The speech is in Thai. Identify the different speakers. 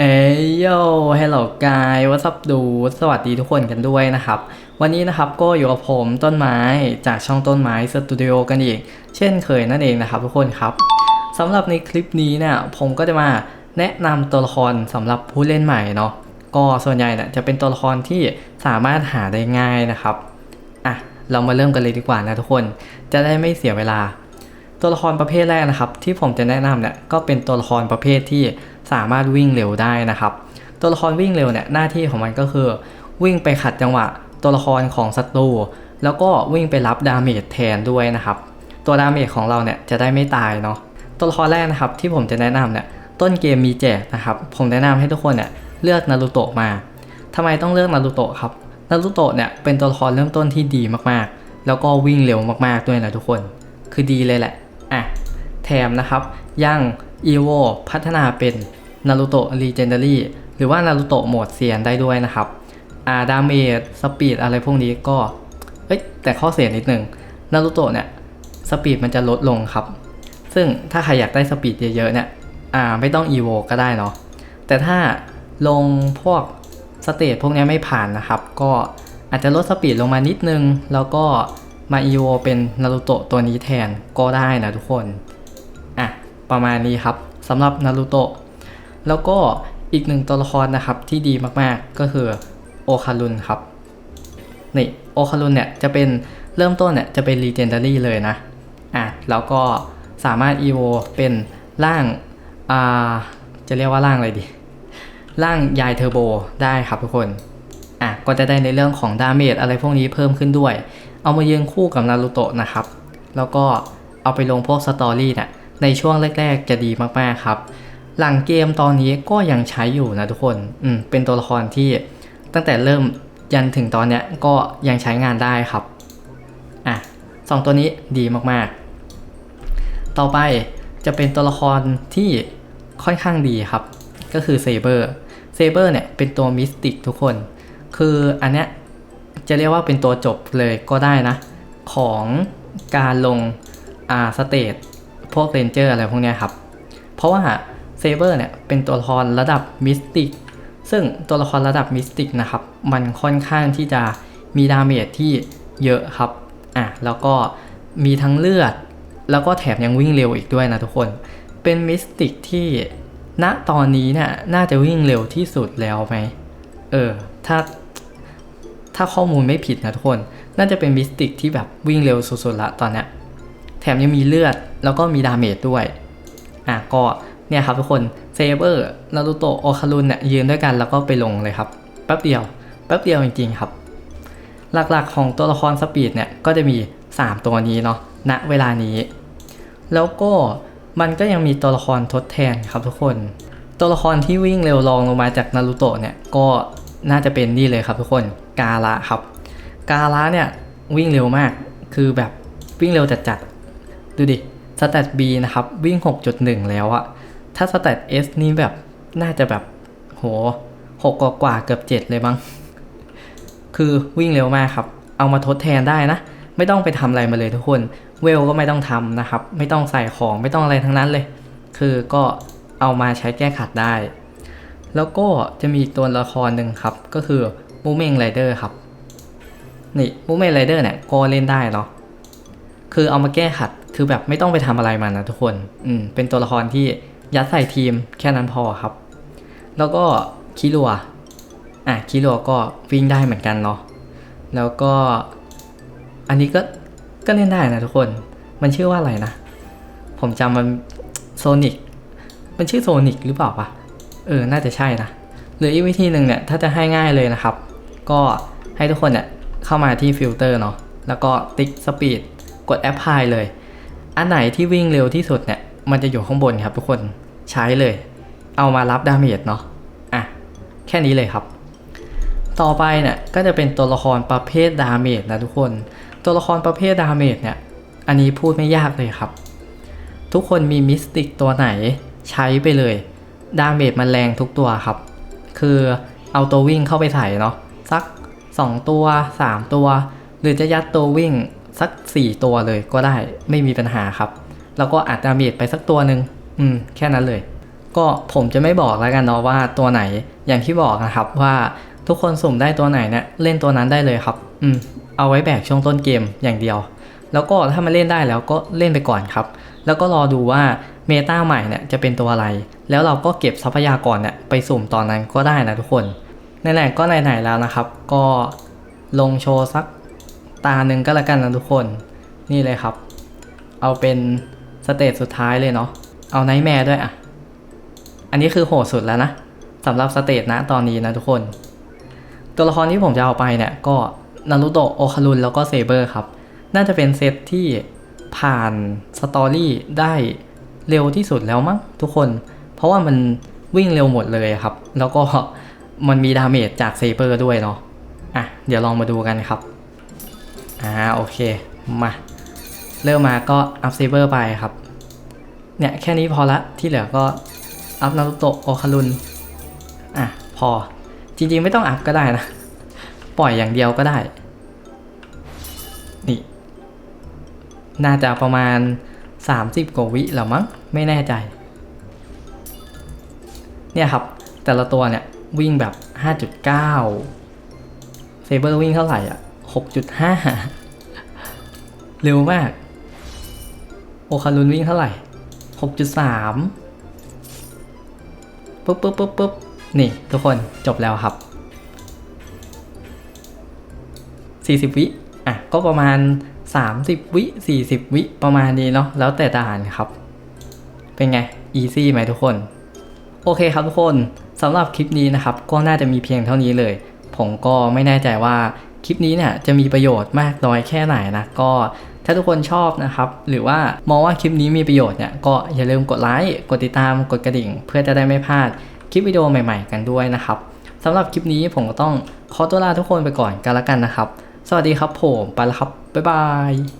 Speaker 1: เอ้ยโยฮัลโหลกายวัสับดู สวัสดีทุกคนกันด้วยนะครับ วันนี้นะครับก็อยู่กับผมต้นไม้จากช่องต้นไม้สตูดิโอกันอีก เช่นเคยนั่นเองนะครับทุกคนครับสำหรับในคลิปนี้เนี่ยผมก็จะมาแนะนำตัวละครสำหรับผู้เล่นใหม่เนาะก็ส่วนใหญ่เนี่ยจะเป็นตัวละครที่สามารถหาได้ง่ายนะครับอะเรามาเริ่มกันเลยดีกว่านะทุกคน จะได้ไม่เสียเวลา ตัวละครประเภทแรกนะครับ ที่ผมจะแนะนำเนี่ยก็เป็นตัวละครประเภทที่สามารถวิ่งเร็วได้นะครับ ตัวละครวิ่งเร็วเนี่ยหน้าที่ของมันก็คือ วิ่งไปขัดจังหวะ ตัวละครของศัตรูแล้วก็วิ่งไปรับดาเมจแทนด้วยนะครับ ตัวดาเมจของเราเนี่ยจะได้ไม่ตายเนาะตัวละครแรกนะครับที่ผมจะแนะนำเนี่ยต้นเกมมีแจกนะครับ ผมแนะนำให้ทุกคนเนี่ยเลือกนารูโตะมาทำไมต้องเลือกนารูโตะครับนารูโตะเนี่ยเป็นตัวละครเริ่มต้นที่ดีมากๆ แล้วก็วิ่งเร็วมากๆด้วยนะทุกคน คือดีเลยแหละ แถมนะครับ ยังอีโวพัฒนาเป็นนารูโตะรีเจนดารี่หรือว่านารูโตะโหมดเซียนได้ด้วยนะครับอาดาเมจสปีดอะไรพวกนี้ก็เอ้ยแต่ข้อเสียนิดนึงนารูโตะเนี่ยสปีดมันจะลดลงครับ ซึ่งถ้าใครอยากได้สปีดเยอะๆเนี่ยอ่าไม่ต้องอีโวก็ได้เนาะแต่ถ้าลงพวกสเตจพวกนี้ไม่ผ่านนะครับ ก็อาจจะลดสปีดลงมานิดนึง แล้วก็มาอีโวเป็นนารูโตะตัวนี้แทนก็ได้นะทุกคน ประมาณนี้ครับสำหรับนารูโตะแล้วก็อีกหนึ่งตัวละครนะครับที่ดีมากๆก็คือโอคารุนครับนี่โอคารุนเนี่ยจะเป็นเริ่มต้นเนี่ยจะเป็นรีเจนดารี่เลยนะอะแล้วก็สามารถอีโวเป็นร่างอ่าจะเรียกว่าร่างอะไรดี ร่างยายเทอร์โบได้ครับทุกคนอะก็จะได้ในเรื่องของดาเมจอะไรพวกนี้เพิ่มขึ้นด้วย เอามายืนคู่กับนารูโตะนะครับ แล้วก็เอาไปลงพวกสตอรี่เนี่ย ในช่วงแรกๆจะดีมากๆครับ หลังเกมตอนนี้ก็ยังใช้อยู่นะทุกคนอืมเป็นตัวละครที่ตั้งแต่เริ่มยันถึงตอนเนี้ยก็ยังใช้งานได้ครับอะสองตัวนี้ดีมากๆ ต่อไปจะเป็นตัวละครที่ค่อนข้างดีครับ ก็คือเซเบอร์เซเบอร์เนี่ยเป็นตัวมิสติกทุกคน คืออันเนี้ยจะเรียกว่าเป็นตัวจบเลยก็ได้นะ ของการลงอ่าสเตจ พวกเรนเจอร์อะไรพวกนี้ครับ เพราะว่าเซเบอร์เนี่ยเป็นตัวละครระดับมิสติกซึ่งตัวละครระดับมิสติกนะครับ มันค่อนข้างที่จะมีดาเมจที่เยอะครับ อะ แล้วก็มีทั้งเลือด แล้วก็แถมยังวิ่งเร็วอีกด้วยนะทุกคน เป็นมิสติกที่ ณ ตอนนี้เนี่ย น่าจะวิ่งเร็วที่สุดแล้วไหม เออ ถ้า ถ้าข้อมูลไม่ผิดนะทุกคน น่าจะเป็นมิสติกที่แบบวิ่งเร็วสุดๆละตอนเนี้ย แถมยังมีเลือด แล้วก็มีดาเมจด้วย อะก็เนี่ยครับทุกคนเซเบอร์นารูโตะโอคารุนเนี่ยยืนด้วยกันแล้วก็ไปลงเลยครับแป๊บเดียวแป๊บเดียวจริงๆครับ หลักๆของตัวละครสปีดเนี่ยก็จะมี 3 ตัวนี้เนาะณเวลานี้ แล้วก็มันก็ยังมีตัวละครทดแทนครับทุกคน ตัวละครที่วิ่งเร็วรองลงมาจากนารูโตะเนี่ยก็น่าจะเป็นนี่เลยครับทุกคนกาละครับ กาละเนี่ยวิ่งเร็วมากคือแบบวิ่งเร็วจัด ดูดิสแตท B นะครับ วิ่ง 6.1 แล้วอะถ้าสแตท S นี่แบบน่าจะแบบโหหกกว่าเกือบ 7 เลยมั้ง คือวิ่งเร็วมากครับ เอามาทดแทนได้นะ ไม่ต้องไปทำอะไรมาเลยทุกคน เวลก็ไม่ต้องทำนะครับ ไม่ต้องใส่ของไม่ต้องอะไรทั้งนั้นเลย คือก็เอามาใช้แก้ขัดได้ แล้วก็จะมีตัวละครหนึ่งครับ ก็คือมูเมงไรเดอร์ครับ นี่มูเมงไรเดอร์เนี่ยก็เล่นได้เนาะ คือเอามาแก้ขัด คือแบบไม่ต้องไปทำอะไรมันนะทุกคน อืม เป็นตัวละครที่ยัดใส่ทีมแค่นั้นพอครับ แล้วก็คิรัว อะคิรัวก็วิ่งได้เหมือนกันเนาะ แล้วก็อันนี้ก็ก็เล่นได้นะทุกคน มันชื่อว่าอะไรนะ ผมจำมันโซนิก มันชื่อโซนิกหรือเปล่าวะ เออ น่าจะใช่นะ หรืออีกวิธีหนึ่งเนี่ย ถ้าจะให้ง่ายเลยนะครับ ก็ให้ทุกคนเนี่ยเข้ามาที่ฟิลเตอร์เนาะ แล้วก็ติ๊กสปีด กดแอปพลายเลย อันไหนที่วิ่งเร็วที่สุดเนี่ย มันจะอยู่ข้างบนครับทุกคนใช้เลย เอามารับดาเมจเนาะอะแค่นี้เลยครับ ต่อไปเนี่ยก็จะเป็นตัวละครประเภทดาเมจนะทุกคน ตัวละครประเภทดาเมจเนี่ย อันนี้พูดไม่ยากเลยครับ ทุกคนมีมิสติกตัวไหนใช้ไปเลย ดาเมจมันแรงทุกตัวครับ คือเอาตัววิ่งเข้าไปใส่เนาะสัก 2 ตัว 3 ตัว หรือจะยัดตัววิ่ง สัก 4 ตัวเลยก็ได้ไม่มีปัญหาครับ แล้วก็อัดดาเมจไปสักตัวหนึ่งอืมแค่นั้นเลย ก็ผมจะไม่บอกแล้วกันเนาะว่าตัวไหนอย่างที่บอกนะครับว่าทุกคนสุ่มได้ตัวไหนเนี่ยเล่นตัวนั้นได้เลยครับ อืมเอาไว้แบกช่วงต้นเกมอย่างเดียว แล้วก็ถ้ามันเล่นได้แล้วก็เล่นไปก่อนครับ แล้วก็รอดูว่าเมตาใหม่เนี่ยจะเป็นตัวอะไร แล้วเราก็เก็บทรัพยากรเนี่ยไปสุ่มตอนนั้นก็ได้นะทุกคนไหนๆก็ไหนๆแล้วนะครับ ก็ลงโชว์สัก ตาหนึ่งก็แล้วกันนะทุกคน นี่เลยครับ เอาเป็นสเตจสุดท้ายเลยเนาะ เอาไนท์แมร์ด้วยอะ อันนี้คือโหดสุดแล้วนะสำหรับสเตจนะตอนนี้นะทุกคน ตัวละครที่ผมจะเอาไปเนี่ยก็นารุโตะโอคารุนแล้วก็เซเบอร์ครับ น่าจะเป็นเซตที่ผ่านสตอรี่ได้เร็วที่สุดแล้วมั้งทุกคน เพราะว่ามันวิ่งเร็วหมดเลยครับ แล้วก็มันมีดาเมจจากเซเบอร์ด้วยเนาะ อะ เดี๋ยวลองมาดูกันครับ อ่าโอเค มา เริ่มมาก็อัพเซเบอร์ไปครับ เนี่ย แค่นี้พอละที่เหลือก็อัพนารุโตะโอคารุนอะ พอจริงๆไม่ต้องอัพก็ได้นะ ปล่อยอย่างเดียวก็ได้ นี่ น่าจะประมาณ 30 กว่าวิหรอมั้ง ไม่แน่ใจ เนี่ยครับ แต่ละตัวเนี่ย วิ่งแบบ 5.9 เซเบอร์วิ่งเท่าไหร่อะ 6.5 เร็วมาก โอคารุนวิ่งเท่าไหร่ 6.3 ปุ๊บปุ๊บปุ๊บปุ๊บนี่ ทุกคนจบแล้วครับ 40 วิ อะ ก็ประมาณ 30 วิ 40 วิประมาณนี้เนาะแล้วแต่ด่านครับ เป็นไง อีซี่ไหมทุกคน โอเคครับทุกคนสำหรับคลิปนี้นะครับ ก็น่าจะมีเพียงเท่านี้เลย ผมก็ไม่แน่ใจว่า คลิปนี้เนี่ยจะมีประโยชน์มากน้อยแค่ไหนนะก็ถ้าทุกคนชอบนะครับ หรือว่ามองว่าคลิปนี้มีประโยชน์เนี่ยก็อย่าลืมกดไลค์กดติดตามกดกระดิ่ง เพื่อจะได้ไม่พลาดคลิปวิดีโอใหม่ๆ กันด้วยนะครับสำหรับคลิปนี้ผมก็ต้องขอตัวลาทุกคนไปก่อนกันละกันนะครับ สวัสดีครับผมไปแล้วครับบ๊ายบาย